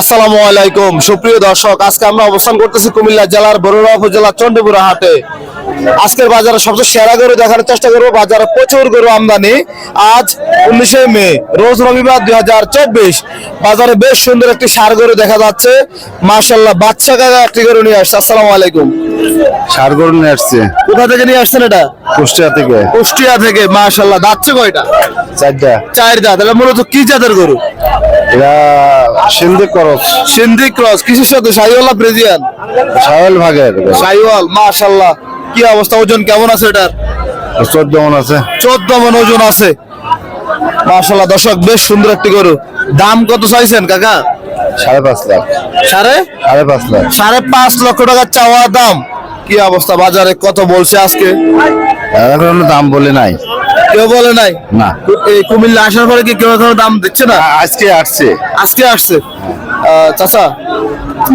আসসালামু আলাইকুম। সুপ্রিয় দর্শক আজকে আমরা অবস্থান করতেছি কুমিল্লা জেলার বরুড়া উপজেলা চন্ডীপুরা হাটে। আজকের বাজারে সবচেয়ে সেরা গরু দেখার চেষ্টা করব। বাজারে প্রচুর গরু আমদানি। আজ উনিশে মে রোজ রবিবার দুই হাজার চব্বিশ। বাজারে বেশ সুন্দর একটি সার গরু দেখা যাচ্ছে। মার্শাল্লাহ বাচ্চা কাকা একটি গরু নিয়ে আসছে। আসসালামু আলাইকুম। সার গরু নিয়ে আসছে। কোথা থেকে নিয়ে আসছেন এটা? কুষ্টিয়া থেকে। কুষ্টিয়া থেকে মার্শাল্লাহ দাচ্ছে কয়টা? চারটা। চার দাঁত এটা মূলত কি জাতের গরু? এরা সিন্ধি করস। সিন্ধি ক্রস। কিসের সাথে? শাহিওয়ালা ব্রেজিয়ান সাহেল ভাগের। শাহিওয়াল মাশাল্লাহ কি অবস্থা? ওজন কেমন আছে এটার? চোদ্দ মন আছে। চোদ্দ মন ওজন আছে। মাশাল্লাহ দর্শক বেশ সুন্দর একটি গরু। দাম কত চাইছেন কাকা? সাড়ে পাঁচ লাখ। সাড়ে? সাড়ে পাঁচ লাখ। সাড়ে পাঁচ লক্ষ টাকা চাওয়া দাম। কি অবস্থা বাজারে কত বলছে আজকে? কোনো দাম বলে নাই। কেউ বলে নাই? না। এই কুমিল্লা আসার পরে কি কেউ এখনও দাম দিচ্ছে না? আজকে আসছে। আজকে আসছে। চাচা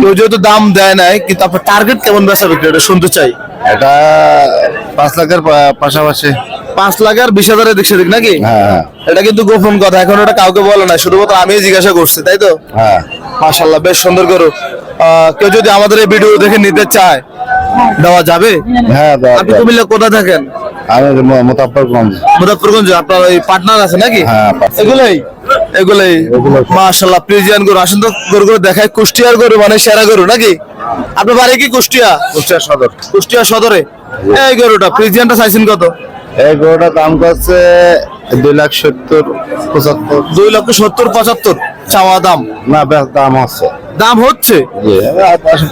কেউ যেহেতু দাম দেয় নাই কিন্তু আপনার টার্গেট কেমন বেচা বিক্রি? এটা শুনতে চাই। এটা পাঁচ লাখের পাশাপাশি। পাঁচ লাখ আর বিশ হাজারের দিক সেদিক নাকি? হ্যাঁ হ্যাঁ। এটা কিন্তু গোপন কথা এখন ওটা কাউকে বলে না শুধুমাত্র আমি জিজ্ঞাসা করছি তাই তো? হ্যাঁ। মাশাল্লাহ বেশ সুন্দর করো কেউ যদি আমাদের এই ভিডিও দেখে নিতে চায় দেওয়া যাবে? হ্যাঁ আপনি। কুমিল্লা কোথায় থাকেন? আমি মোতাফরগঞ্জ মুজাফরগঞ্জ আপনার ওই পার্টনার আছে নাকি? হ্যাঁ। এগুলাই এগুলাই। এগুলো। মাশাল্লাহ প্রিজিয়ান গরু আসেন তো গরুগুলো দেখায় কুষ্টিয়ার গরু মানে সেরা গরু নাকি? আপনার বাড়ি কি কুষ্টিয়া? কুষ্টিয়া সদর। কুষ্টিয়া সদরে? এই গরুটা প্রিজিয়ানটা চাইছেন কত? এই গরুটার দাম করছে দুই লাখ সত্তর পঁচাত্তর। দুই লক্ষ সত্তর পঁচাত্তর চাওয়া দাম? না বেশ দাম আছে দাম হচ্ছে?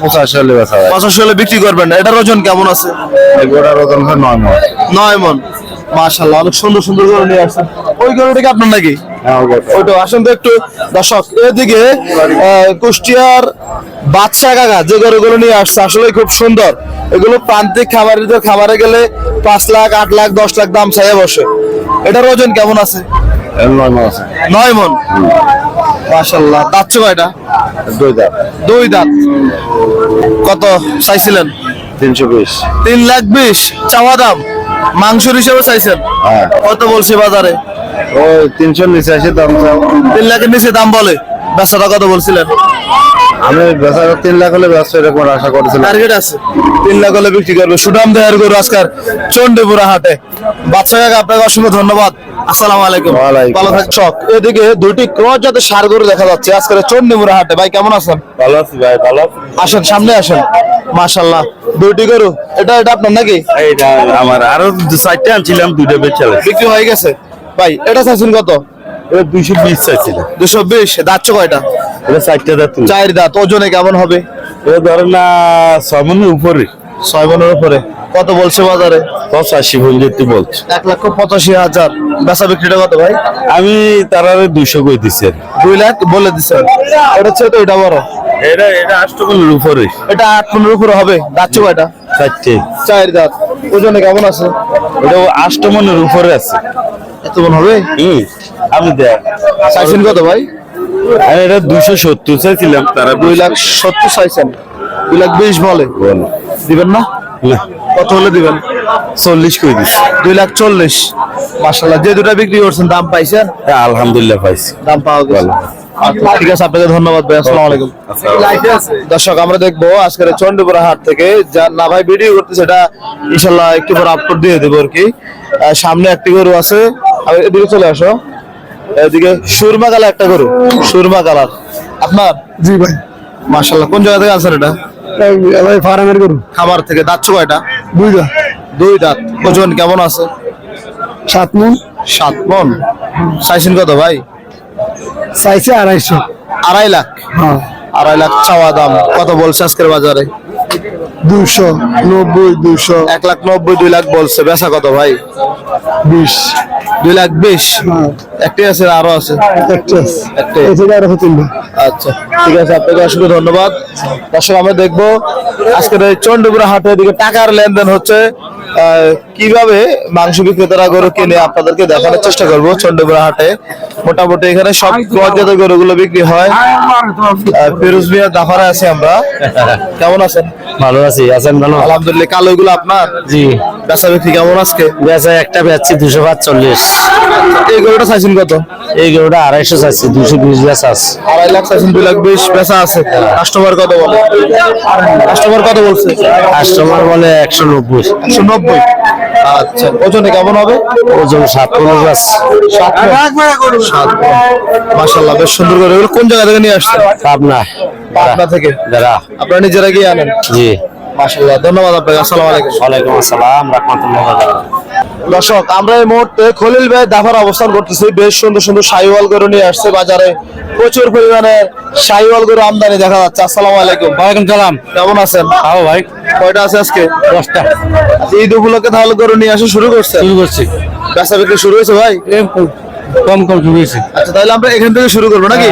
পঁচাশি হলে বেচা পঁচাশি হলে বিক্রি করবেন এটার ওজন কেমন আছে? এই গরুটার ওজন হয় নয় মন। নয় মন। মাশাল্লাহ অনেক সুন্দর সুন্দর গরু নিয়ে আসছেন। ওই গরুটা কি আপনার নাকি? হ্যাঁ ওই গরুটা। ওইটা আসেন তো একটু। দর্শক এদিকে কুষ্টিয়ার বাদশা কাকা যে গরুগুলো নিয়ে আসছে আসলে খুব সুন্দর। এগুলো প্রান্তিক খামারিদের খামারে গেলে পাঁচ লাখ আট লাখ দশ লাখ দাম চাইয়ে বসে। এটার ওজন কেমন আছে? নয় মন আছে। নয় মন? মাশাল্লাহ দাচ্ছে কয়টা? দুই দাম দুই দাঁত। কত চাইছিলেন? তিনশো বিশ। তিন লাখ বিশ। চাওয়া দাম? মাংসর হিসেবে চাইছেন? হ্যাঁ। কত বলছে বাজারে? ওই তিনশো নিচে আসে দাম তিন লাখের নিচে দাম বলে। বেচাটা কত বলছিলেন? আমি বেচা তিন লাখ হলে ব্যস্ত এরকম আশা করেছিলাম টার্গেট আছে? তিন লাখ হলে বিক্রি করবে। সুনাম দেহের গরু চন্ডীপুরা হাটে। বাচ্চা কাকা আপনাকে অসংখ্য ধন্যবাদ। আসসালামু আলাইকুম। ভালো থাক শখ এদিকে ক্রস জাতের সার গরু দেখা যাচ্ছে চন্ডীপুরা হাটে। ভাই কেমন আছেন? ভালো আছি ভাই ভালো আসেন সামনে আসেন। মাশাল্লাহ দুইটি গরু। এটা এটা আপনার নাকি? এইটা আমার। আরও চারটে আনছিলাম বিক্রি হয়ে গেছে। ভাই এটা চাইছেন কত? এটা দুইশো বিশ চাইছিলাম। দুশো বিশ। কয়টা? এটা চারটে দাঁত চার দাঁত ওজনে কেমন হবে? এটা ধরেন না ছয় মনের উপরে। ছয় মনের উপরে। কত বলছে বাজারে? পঁচাশি পঞ্চায়েত বলছে। এক লক্ষ পঁচাশি হাজার। বেচা বিক্রিটা কত ভাই? আমি তারা দুইশো কই দিচ্ছি দুই লাখ বলে দিচ্ছেন এটা হচ্ছে তো এটা বড়? এটা এটা আষ্টমনের উপরে। এটা আট পনেরো উপরে হবে। দাঁতছো কয়টা চারটে। চার দাঁত। ওজনে কেমন আছে? এটা আষ্টমনের উপরে আছে। এত মন হবে? আমি দেখ চাইছেন কত ভাই? আমি এটা দুইশো সত্তর চাইছিলাম তারা দুই লাখ সত্তর। চাইছেন। দুই লাখ বিশ বলে। দিবেন না? না। কত হলে দিবেন? চল্লিশ করে দিচ্ছি দুই লাখ চল্লিশ। মাসাল্লাহ যে দুটা বিক্রি করছেন দাম পাইছেন? হ্যাঁ, আলহামদুলিল্লাহ পাইছি। দাম পাওয়া গেল আচ্ছা, ঠিক আছে আপনাকে ধন্যবাদ ভাই। আসসালামু আলাইকুম। দর্শক আমরা দেখব আজকের চন্ডীপুরা হাট থেকে যা না ভাই ভিডিও করতেছে এটা ইনশাল্লাহ একটু পর আপলোড দিয়ে দেবো আর কি। সামনে একটি গরু আছে। আর এদিকে চলে আসো। এদিকে সুরমা কালার একটা গরু সুরমা কালার। আপনার? জি ভাই। মার্শাল্লাহ কোন জায়গা থেকে আছেন এটা? ভাই ফার্মের গরু। খামার থেকে দাঁতছো কয়টা দুইটা দুই দাঁত। ওজন কেমন আছে? সাত মন। সাত মন। চাইছেন কত ভাই? চাইছে আড়াইশো। আড়াই লাখ? হ্যাঁ। আড়াই লাখ চাওয়া দাম। কত বলছে আজকের বাজারে? দুশো নব্বই দুশো এক লাখ নব্বই দুই লাখ বলছে। বেচা কত ভাই? বিশ। দুই লাখ বিশ? একটাই আছে আরও আছে? আচ্ছা ঠিক আছে আপনাকে অসংখ্য ধন্যবাদ। দর্শক আমরা দেখব আজকের এই চন্ডীপুরা হাটের দিকে টাকার লেনদেন হচ্ছে। কীভাবে মাংস বিক্রেতারা গরু কিনে আপনাদেরকে দেখানোর চেষ্টা করব? চন্ডীপুরা হাটে মোটামুটি এখানে সব পর্যায়ের গরুগুলো বিক্রি হয়। ফিরোজ মিয়া দাফারে আছি আমরা। কেমন আছেন? ভালো আছি। আছেন ভালো? আলহামদুলিল্লাহ। কালো এগুলো আপনার? জি। বেচা বিক্রি কেমন আজকে? বেচা একটা বেচছি দুশো পাঁচচল্লিশ। এই গরুটা চাইছেন কত? এই গরুটা আড়াইশো চাচ্ছি দুশো বিশ বেচা আছে। আড়াই লাখ চাইছেন দুই লাখ বিশ বেচা আছে। কাস্টমার কত বলে? কাস্টমার কত বলছে? কাস্টমার বলে একশো নব্বই। একশো নব্বই। আচ্ছা ওজনে কেমন হবে? ওজন সাত পনেরো আছে সাত মাসাল্লাহ বেশ সুন্দর করে। এগুলো কোন জায়গা থেকে নিয়ে আসছেন? পাবনা। পাবনা থেকে? আপনারা নিজেরা গিয়ে আনেন? জি। মাসাল্লাহ ধন্যবাদ আপনাকে। আসসালামু আলাইকুম। ওয়ালাইকুম আসসালাম রহমতুল্লাহ দর্শক আমরা এই মুহূর্তে খলিল ভাই দাফার অবস্থান করতেছি। বেশ সুন্দর সুন্দর শাহিওয়াল গরু নিয়ে আসছে বাজারে। প্রচুর পরিমাণে শাহিওয়াল গরু আমদানি দেখা যাচ্ছে। আসসালামু আলাইকুম। ওয়ালাইকুম সালাম। কেমন আছেন? আও ভাই। কয়টা আছে আজকে? দশটা। ঈদ উপলক্ষে তাহলে গরু নিয়ে আসা শুরু করছেন? শুরু করছি। বেচা বিক্রি শুরু হয়েছে ভাই? কম কম শুরু হয়েছে। আচ্ছা তাহলে আমরা এখান থেকে শুরু করব নাকি?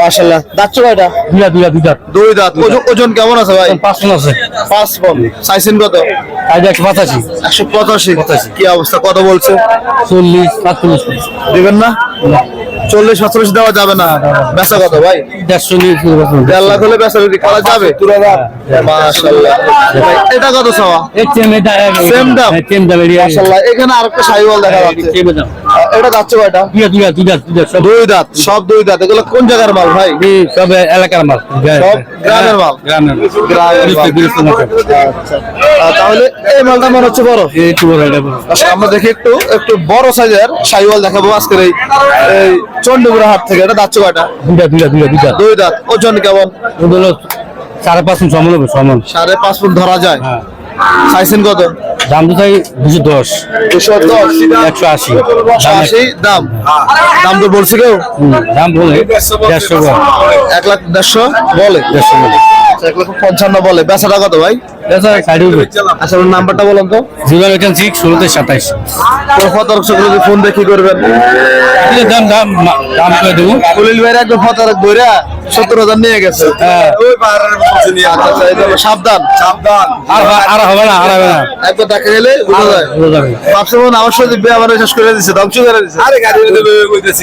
মাশাল্লাহ দাচ্ছ কয়টা? দুইটা দুইটা দুইটা। দুই দাঁত। ওজন- কেমন আছে ভাই? পাঁচ জন আছে। পাঁচ পন চাইছেন কত? আজ একশো পঁচাশি। একশো পঁচাশি। কি অবস্থা? কত বলছে? চল্লিশ পাঁচচল্লিশ দিবেন না। চল্লিশ সাতচল্লিশ দেওয়া যাবে না। বেচা কত ভাই? দেড়শো দেড় লাখ হলে বেচা বিক্রি করা যাবে? মাশাল্লাহ এটা কত চাওয়া? সেম দাম? মাশাল্লাহ এখানে আরেকটা সাইওয়াল দেখা যাচ্ছে। এটা যাচ্ছে কয়টা? দুই দাঁত সব দুই দাঁত। এগুলো কোন জায়গার মাল ভাই? সব এলাকার মাল। সব গ্রামের। মাল? গ্রামের তাহলে এই মালটা মনে হচ্ছে বড়। আচ্ছা, আমরা দেখি একটু একটু বড় সাইজের সাইওয়াল দেখাবো আজকের এই এই চন্ডীপুরা হাট থেকে। এটা যাচ্ছে কয়টা? দুইটা দুইটা দুইটা দুইটা। দুই দাঁত। ওজন কেমন? সাড়ে পাঁচ ফুট সমান হবে সমান সাড়ে পাঁচ ফুট ধরা যায়। হ্যাঁ। চাইছেন কত? দাম তো চাই দুশো দশ। দুশো দশ। একশো আশি। আশি? দাম? দাম তো বলছে কেউ? দাম বলে দেড়শো এক লাখ দেড়শো বলে? দেড়শো বলে। এক লাখ পঞ্চান্ন বলে। বেচাটা কত ভাই? আচ্ছা আচ্ছা ওর নাম্বারটা বলেন তো। জিরো এইট সিক্স ষোলোতে সাতাইশ। প্রদর্শক যদি ফোন দেখি করবেন? ঠিক আছে, দাম দাম দাম করে দেবো। খলিল ভাইয়ের একদম ফতারক বইরা সত্তর হাজার নিয়ে গেছে। হ্যাঁ। আচ্ছা, আচ্ছা, সাবধান। সাবধান। আর হবে না আর হবে না। একবার দেখা গেলে বোঝা যায়। ভাবছে মনে আমার সাথে বিয়ে আমার শেষ করে দিচ্ছে ধ্বংস করে দিচ্ছে আরে গাড়ি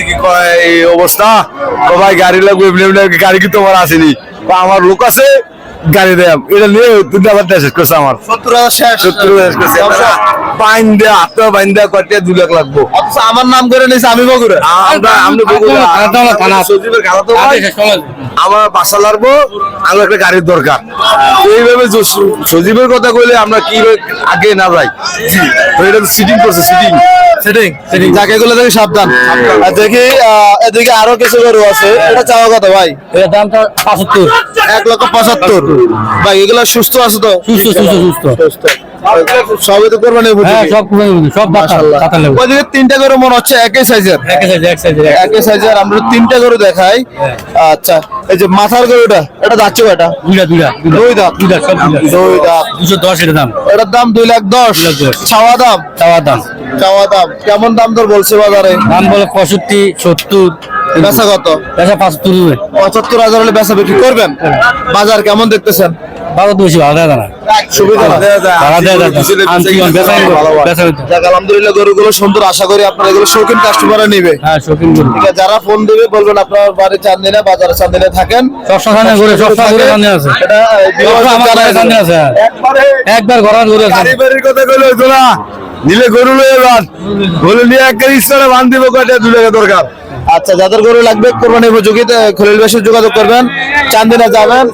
কি কয় অবস্থা? ভাই গাড়ি লাগবে গাড়ি কি তোমার আসেনি? বা আমার লোক আছে গাড়ি দেয় এটা নিয়ে তুমি আবার শেষ করছে আমার। সত্তর হাজার শেষ। সত্তর শেষ করছে। বাইন দেয়া বাইন দেয়া কয়টা? দু লাখ লাগবো। অথচ আমার নাম করে নিয়েছে আমি বগুড়া। আমরা আমরা বগুড়া। থানা তো আমার সজীবের তো বাসা লাগবো আমার একটা গাড়ির দরকার। এইভাবে সজীবের কথা কইলে আমরা কি আগে না যাই? তো এটা সিটিং করছে সিটিং সেটিং সেটিং যাকে এগুলো থেকে সাবধান। আর দেখি আহ, এদিকে আরও কিছু গরু আছে। এটা চাওয়া কত ভাই? দামটা পাঁচাত্তর। এক লক্ষ পঁচাত্তর। ভাই এগুলো সুস্থ আছে তো? সুস্থ সুস্থ সুস্থ। সুস্থ। সবই তো কোরবানি হ্যাঁ সব সব মাশাআল্লাহ। সাতার লেবু। ওইদিকে তিনটা গরু মনে হচ্ছে একই সাইজের এক সাইজ এক সাইজ একই সাইজের আমরা তিনটা গরু দেখাই। আচ্ছা এই যে মাথার গরুটা এটা যাচ্ছে দুইটা দুইটা দুই দুই দুশো দশ এটা দাম। এটার দাম দুই লাখ দশ। দুই লাখ দশ। ছাওয়া দাম? চাওয়ার দাম। চাওয়া দাম। কেমন দাম দর বলছে বাজারে? দাম বলে পঁয়ষট্টি সত্তর। বেচা কত? বেচা পঁচাত্তর পঁচাত্তর হাজার হলে বেচা বিক্রি করবেন? বাজার কেমন দেখতেছেন? বাবা তো বেশি ভালো না। সুবিধা আলহামদুলিল্লাহ গরুগুলো সুন্দর আশা করি আপনার এগুলো শৌখিন কাস্টমাররা নিবে। হ্যাঁ শৌখিন গরু। ঠিক আছে যারা ফোন দিবে বলবেন আপনার বাড়ি চান্দিনা বাজারে চান্দিনা থাকেন। সবসময় ঘুরে সবসময় ঘুরে সামনে আছে। এটা। একবার ঘরের ঘুরে আছে। গাড়ি বাড়ির কথা কইলে নিলে গরু লয়ে যান বলে নিয়ে এক গাড়ি ইচ্ছা বান দিব কয়টা দু টাকা দরকার? আচ্ছা যাদের গরু লাগবে কোরবানি উপযোগী খলিল বেশে যোগাযোগ করবেন। চান্দিনা যাবেন।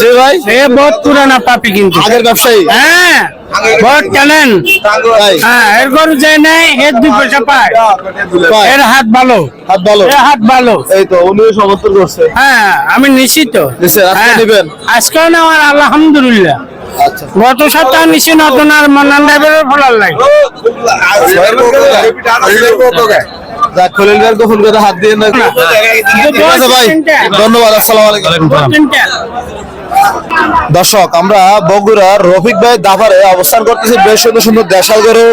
জি ভাই। এ বহুত পুরানা পাপি কিন্তু। আগের ব্যবসায়ী। হ্যাঁ বহুত জানেন হ্যাঁ এর গরু যে নেই এর দুই পয়সা পায়। পায়। এর হাত ভালো। হাত ভালো। এর হাত ভালো। এই তো উনিও সমর্থন করছে। হ্যাঁ আমি নিশ্চিত। আজকে আজকে নেওয়ার আলহামদুলিল্লাহ। আচ্ছা। গত সপ্তাহ নিশি নতুন আর মন্নান ড্রাইভারের ফলার লাগে। যাক খলিল ভাইয়ের গোপন কথা হাত দিয়ে না ঠিক আছে ভাই ধন্যবাদ আসসালামু আলাইকুম। দর্শক আমরা বগুড়ার রফিক ভাই দাভারে অবস্থান করতেছি বেশ সুন্দর সুন্দর দেশাল গরু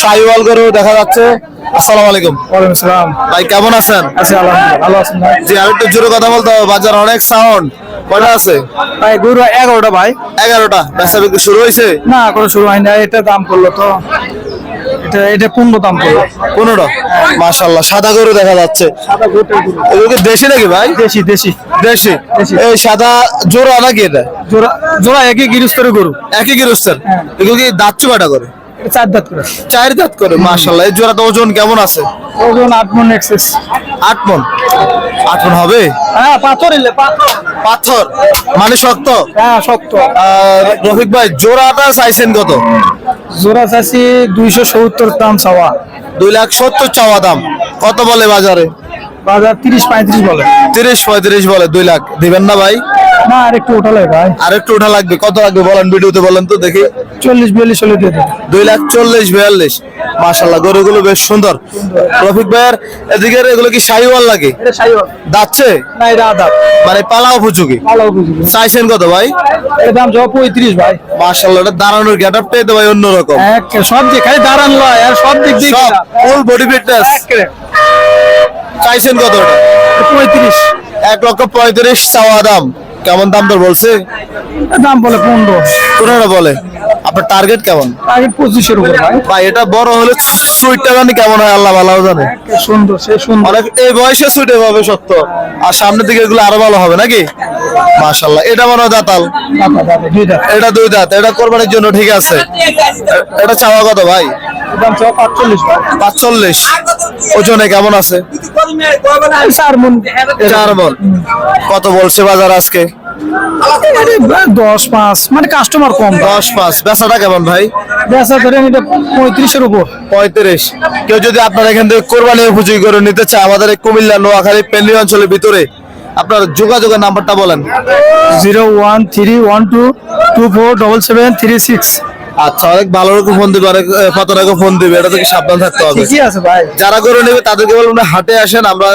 সাইওয়াল গরু দেখা যাচ্ছে। আসসালামু আলাইকুম। ওয়ালাইকুম আসসালাম। ভাই কেমন আছেন? আছি আলহামদুলিল্লাহ ভালো আছেন ভাই। জি আর একটু জোরে কথা বলতে হবে বাজার অনেক সাউন্ড কয়টা আছে? ভাই গরু এগারোটা ভাই। এগারোটা। বেচা বিক্রি শুরু হয়েছে? না কোনো শুরু হয়নি এটা দাম করল তো। এটা এটা পনেরো দাম করল পনেরো? মাশাল্লাহ সাদা গরু দেখা যাচ্ছে। এগুলো দেশি নাকি ভাই? দেশি দেশি। দেশি? এই সাদা জোড়া নাকি এটা? জোড়া জোড়া একই গিরিস্তরের গরু। একই গিরস্তের? এগুলো কি দাঁত চুবাটা করে? চার দাঁত করে। চার দাঁত করে মাশাল্লাহ এই জোড়াটা ওজন কেমন আছে? ওজন আট মন এক্সেস আট মন? আট মন হবে? হ্যাঁ পাথর এলে পাথর। পাথর? মানে শক্ত? হ্যাঁ শক্ত। আর রফিক ভাই জোড়াটা চাইছেন কত? জোড়া চাষি দুইশো সত্তর দাম চাওয়া। দুই লাখ সত্তর চাওয়া দাম। কত বলে বাজারে? বাজার তিরিশ পঁয়ত্রিশ বলে। তিরিশ পঁয়ত্রিশ বলে দুই লাখ। দিবেন না ভাই? না আর একটু ওঠালে ভাই। আর একটু ওঠা লাগবে। কত লাগবে বলেন ভিডিওতে বলেন তো দেখি। চল্লিশ বিয়াল্লিশ হলে দিয়ে দুই লাখ চল্লিশ বিয়াল্লিশ। মাশাল্লাহ গরুগুলো বেশ সুন্দর। রফিক ভাইয়ের এদিকে এগুলো কি শাহিওয়াল লাগে এটা সাইওয়াল। যাচ্ছে না এটা আদাব মানে পালা উপযোগী ভালো বুঝলি চাইছেন কত ভাই? এর দাম যাওয়া পঁয়ত্রিশ ভাই। মাশাল্লাহ এটা দাঁড়ানোর গেট আপটাই তো ভাই অন্যরকম। সব দিক খালি দাঁড়ান লয় আর সব দিক দিয়ে সব ফুল বডি ফিটনেস চাইছেন কত ওটা পঁয়ত্রিশ। এক লক্ষ পঁয়ত্রিশ চাওয়া দাম। কেমন দাম দর বলছে? দাম বলে পনেরো। পনেরো বলে? আপনার টার্গেট কেমন? টার্গেট পঁচিশের উপর ভাই এটা বড় হলে সুইটটা জানি কেমন হয় আল্লাহ ভালো জানে। সুন্দর সে সুন্দর। অনেক এই বয়সে সুইট পাবে সত্য। আর সামনের দিকে এগুলো আরও ভালো হবে নাকি? মাশাল্লাহ এটা মনে হয় দাতাল? এটা দুই দাঁত। এটা কোরবানির জন্য ঠিক আছে। এটা চাওয়া কত ভাই? পাঁচচল্লিশ। ওজনে কেমন আছে? চার মন চার মন কত বলছে বাজার আজকে? দশ পাঁচ। মানে কাস্টমার কম। দশ পাঁচ। বেচাটা কেমন ভাই? বেচা ধরেন এটা পঁয়ত্রিশের উপর। পঁয়ত্রিশ। কেউ যদি আপনার এখান থেকে কোরবানি উপযোগী করে নিতে চায় আমাদের কুমিল্লা নোয়াখালী পেন্ডি অঞ্চলের ভিতরে আপনার যোগাযোগের নাম্বারটা বলেন। Zero one three one two two four double seven three six. আচ্ছা অনেক ভালো রকম ফোন দিবে অনেক কত রকম ফোন দিবে এটা থেকে সাবধান থাকতে হবে। ঠিকই আছে ভাই। যারা গরু নেবে তাদেরকে বলবেন না, হাটে আসেন আমরা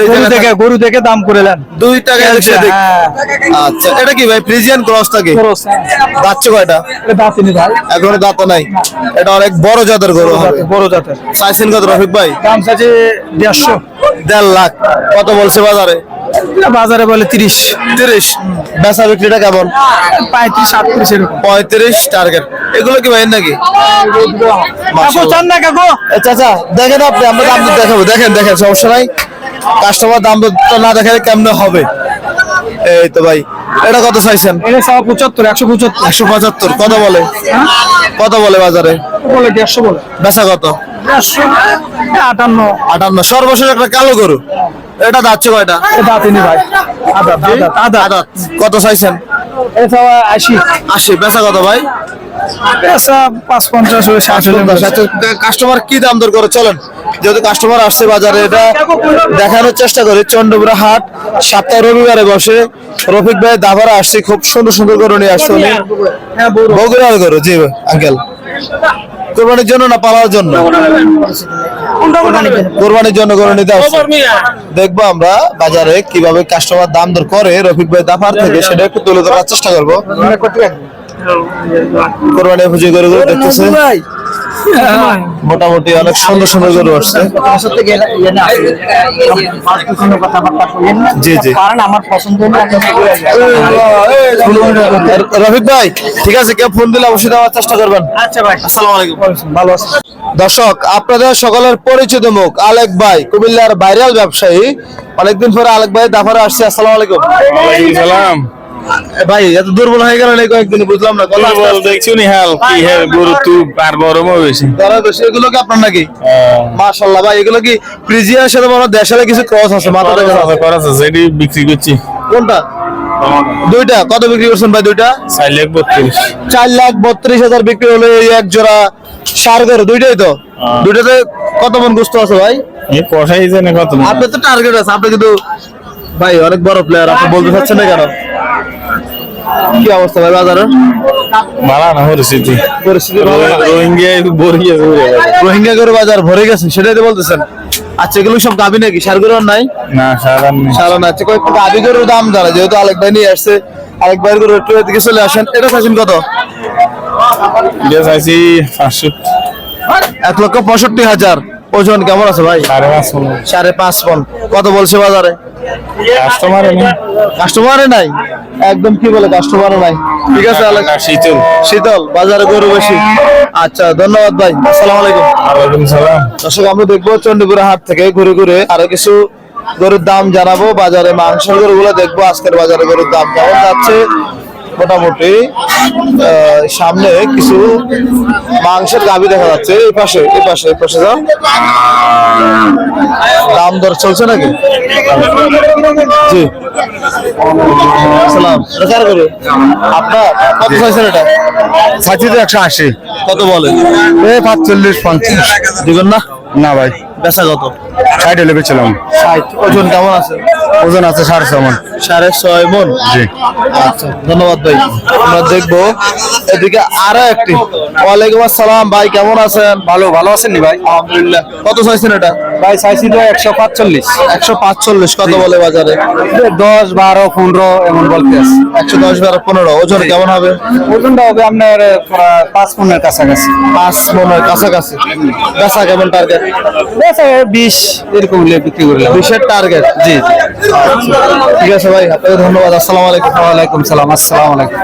এই গরু দেখে গরু দেখে দাম করে নেন। দুই টাকা এসে দেখি হ্যাঁ। আচ্ছা এটা কি ভাই ফ্রিজিয়ান ক্রস থাকে হ্যাঁ। যাচ্ছে কয়টা? এটা দাঁতিনি ভাই। এখনও দাঁত নাই। এটা অনেক বড় জাতের গরু হবে। বড় জাতের। চাইছেন কত রফিক ভাই? দাম চাইছে দেড়শো। দেড় লাখ। কত বলছে বাজারে? বাজারে বলে তিরিশ। তিরিশ। বেচা বিক্রিটা কেমন? পঁয়ত্রিশ আটত্রিশ পঁয়ত্রিশ টার্গেট এগুলো কি ভাই নাকি? চাচা দেখেন আপনি আমরা দাম দেখাবো। দেখেন দেখেন সমস্যা নাই। কাস্টমার দাম তো না দেখালে কেমনে হবে? এই তো ভাই এটা কত চাইছেন? এটা পঁচাত্তর একশো পঁচাত্তর। একশো পঁচাত্তর। কত বলে? কত বলে বাজারে? বলে? দেড়শো বলে। বেচা কত? আটান্ন। আটান্ন। সর্বশেষ একটা কালো গরু। এটা যাচ্ছে কয়টা এটা? দাঁতিনি ভাই। আদা আদাত। কত চাইছেন? এটা আশি। আশি। বেচা কত ভাই? কাস্টমার কি দাম দর করে? চলেন। যেহেতু কাস্টমার আসছে বাজারে এটা দেখানোর চেষ্টা করি। চন্ডপুরা হাট সপ্তাহ রবিবারে বসে। রফিক ভাই দাভারা আসছে খুব সুন্দর সুন্দর করে নিয়ে আসছে হ্যাঁ বগুড়ার গরু জি আঙ্কেল কোরবানির জন্য না পালার জন্য। কোরবানির জন্য। গরু নিতে আসছে। দেখব আমরা বাজারে কীভাবে কাস্টমার দাম দর করে রফিক ভাই দাফার থেকে সেটা একটু তুলে ধরার চেষ্টা করব। কোরবানি পুজো গরুগুলো দেখতেছে? মোটামুটি অনেক সুন্দর সুন্দর গরু আসছে। জি জি। আমার পছন্দ রফিক ভাই ঠিক আছে কেউ ফোন দিলে অবশ্যই দেওয়ার চেষ্টা করবেন। আচ্ছা ভাই। আসসালামু আলাইকুম। ভালো আছে দর্শক আপনাদের সকলের পরিচিত মুখ আলেক ভাই কুমিল্লার ভাইরাল ব্যবসায়ী। অনেকদিন পরে আলেক ভাই দাফারে আসছে। আসসালামু আলাইকুম। সালাম। এ ভাই এত দুর্বল হয়ে এই কয়েকদিন বুঝলাম না কথা আস্তে আস্তে। দেখছ নি হাল কি হে গরু তু আর গরমও বেশি এগুলো কি আপনার নাকি? মাশাল্লাহ ভাই এগুলো কি ফ্রিজিয়ার সাথে হয় দেশালে কিছু ক্রস আছে মাথা দেখা আছে এটি বিক্রি করছি। কোনটা? দুইটা কত বিক্রি করছেন ভাই দুইটা? চার লাখ বত্রিশ। চার লাখ বত্রিশ হাজার বিক্রি হলো এই এক জোড়া সার দুইটাই তো? দুইটাতে কত মন গুস্ত আছে ভাই? এই কষাই জানে কত আপনার তো টার্গেট আছে আপনি কিন্তু ভাই অনেক বড় প্লেয়ার আপনি বলতে চাচ্ছেন না কেন? কি অবস্থা ভাই বাজারের? ভালো না পরিস্থিতি। পরিস্থিতি রোহিঙ্গা আছে রোহিঙ্গা গরু বাজার ভরে গেছে সেটাই তো বলতেছেন। আচ্ছা এগুলো সব গাবি নাকি? সার নাই? না সারা নেই। না আচ্ছা কয়েকটা গাবি গরুর দাম জানা যেহেতু আলেক ভাই নিয়ে আসছে আলেক ভাইয়ের গরু একটু এদিকে চলে আসেন। এটা চাইছেন কত? এটা চাইছি পাঁচশো। এক লক্ষ পঁয়ষট্টি হাজার। ওজন কেমন আছে ভাই? সাড়ে পাঁচ পন কত বলছে বাজারে? কাস্টমার কাস্টমারে নাই। একদম কি বলে কাস্টমারও নাই। ঠিক আছে শীতল। শীতল বাজারে গরু বেশি। আচ্ছা ধন্যবাদ ভাই। আসসালামু আলাইকুম। ওয়ালাইকুম সালাম। দর্শক আমরা দেখব চন্ডীপুরা হাট থেকে ঘুরে ঘুরে আরও কিছু গরুর দাম জানাব বাজারে মাংসের গরুগুলো দেখব আজকের বাজারে গরুর দাম কেমন যাচ্ছে মোটামুটি সামনে কিছু মাংসের গাবি দেখা যাচ্ছে। এই পাশে এই পাশে এই পাশে যাও। দাম দর চলছে নাকি? জি। সালাম। এটা কার আপনার কত চাইছেন এটা? ছাতি তো একশো আশি। কত বলেন এই পাঁচচল্লিশ পঞ্চাশ। দিবেন না? না ভাই। বেচা কত ষাট হলে বেছিলাম ষাট ওজন কেমন আছে? ওজন আছে সাড়ে ছমন সাড়ে ছয় মন? জি। আচ্ছা ধন্যবাদ ভাই। আমরা দেখব। এদিকে আরও একটি। ওয়ালাইকুম আসসালাম ভাই কেমন আছেন? ভালো ভালো আছেন নি ভাই? আলহামদুলিল্লাহ। কত চাইছেন এটা? ভাই চাইছি তো একশো পাঁচচল্লিশ। একশো পাঁচচল্লিশ কত বলে বাজারে? দশ বারো পনেরো এমন বলতে আছে। একশো দশ বারো পনেরো ওজন কেমন হবে? ওজনটা হবে আপনার পাঁচ পনেরো কাছাকাছি। পাঁচ মনের কাছাকাছি। বেচা কেমন টার্গেট বেশ, বিশ এরকম বিক্রি করলাম বিশের টার্গেট জি। ঠিক আছে ভাই আপনাকে ধন্যবাদ আসসালামু আলাইকুম। ওয়ালাইকুম সালাম আসসালামু আলাইকুম।